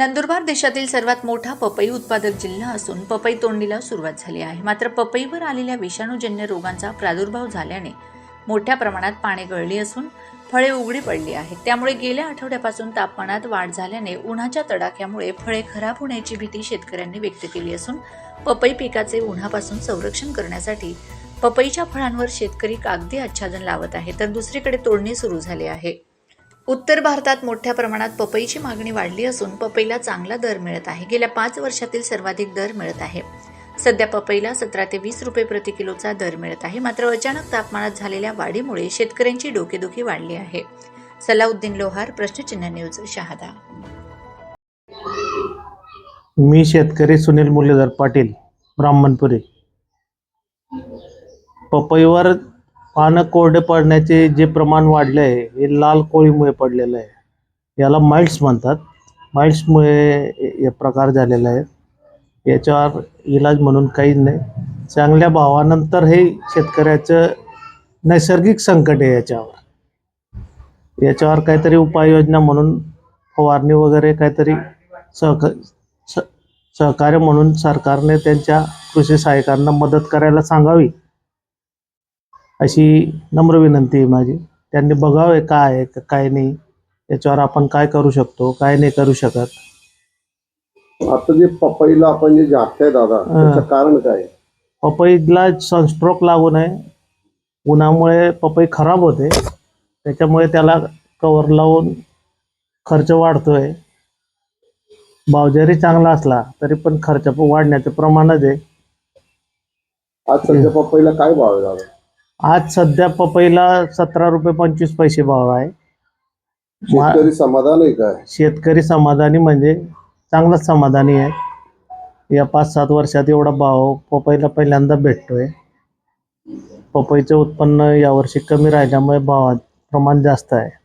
नंदुरबार देशातील सर्वात मोठा पपई उत्पादक जिल्हा असून पपई तोडणीला सुरुवात झाली आहे. मात्र पपईवर आलेल्या विषाणूजन्य रोगांचा प्रादुर्भाव झाल्याने मोठ्या प्रमाणात पाने गळली असून फळे उघडी पडली आहेत. त्यामुळे गेल्या आठवड्यापासून तापमानात वाढ झाल्याने उन्हाच्या तडाख्यामुळे फळे खराब होण्याची भीती शेतकऱ्यांनी व्यक्त केली असून पपई पिकाचे उन्हापासून संरक्षण करण्यासाठी पपईच्या फळांवर शेतकरी कागदी आच्छादन लावत आहे. तर दुसरीकडे तोडणी सुरू झाली आहे. उत्तर भारतात मोठ्या प्रमाणात पपईची मागणी वाढली असून पपईला चांगला दर मिळत आहे. गेल्या पाच वर्षातील सर्वाधिक दर मिळत आहे. सध्या पपईला सतरा ते वीस रुपये प्रति किलोचा दर मिळत आहे. मात्र अचानक तापमानात झालेल्या वाढीमुळे शेतकऱ्यांची डोकेदुखी वाढली आहे. सलाउद्दीन लोहार प्रश्नचिन्ह न्यूज शहादा. मी शेतकरी सुनील मुरलीधर पाटील ब्राह्मणपुरी. पपईवर पानं कोरडे पडण्याचे जे प्रमाण वाढले आहे हे लाल कोळीमुळे पडलेलं आहे. याला माइल्ड्स म्हणतात. माइल्ड्समुळे हे प्रकार झालेला आहे याच्यावर इलाज म्हणून काही नाही. चांगल्या भावानंतर हे शेतकऱ्याचं नैसर्गिक संकट आहे याच्यावर. याच्यावर काहीतरी उपाययोजना म्हणून फवारणी वगैरे काहीतरी सहक सहकार्य म्हणून सरकारने त्यांच्या कृषी सहाय्यकांना मदत करायला सांगावी. अशी नम्र विनंती आहे माझी. त्यांनी बघावे काय आहे का काय नाही याच्यावर आपण काय करू शकतो काय नाही करू शकत. आता जे पपईला आपण जे झाकताय दादा त्याचं कारण काय? पपईला सनस्ट्रोक लागू नये. उन्हामुळे पपई खराब होते. त्याच्यामुळे त्याला कवर लावून खर्च वाढतोय. भाव जरी चांगला असला तरी पण खर्च वाढण्याचं प्रमाणच आहे. आज सध्या पपईला काय भाव आहे दादा? आज सध्या पपईला सतरा रुपये पंचवीस पैसे भाव आहे. मा- शेतकरी समाधान आहे काय? शेतकरी समाधानी म्हणजे चांगलाच समाधानी आहे. या पाच सात वर्षात एवढा भाव पपईला पहिल्यांदा भेटतोय. पपईचं उत्पन्न यावर्षी कमी राहिल्यामुळे भावात प्रमाण जास्त आहे.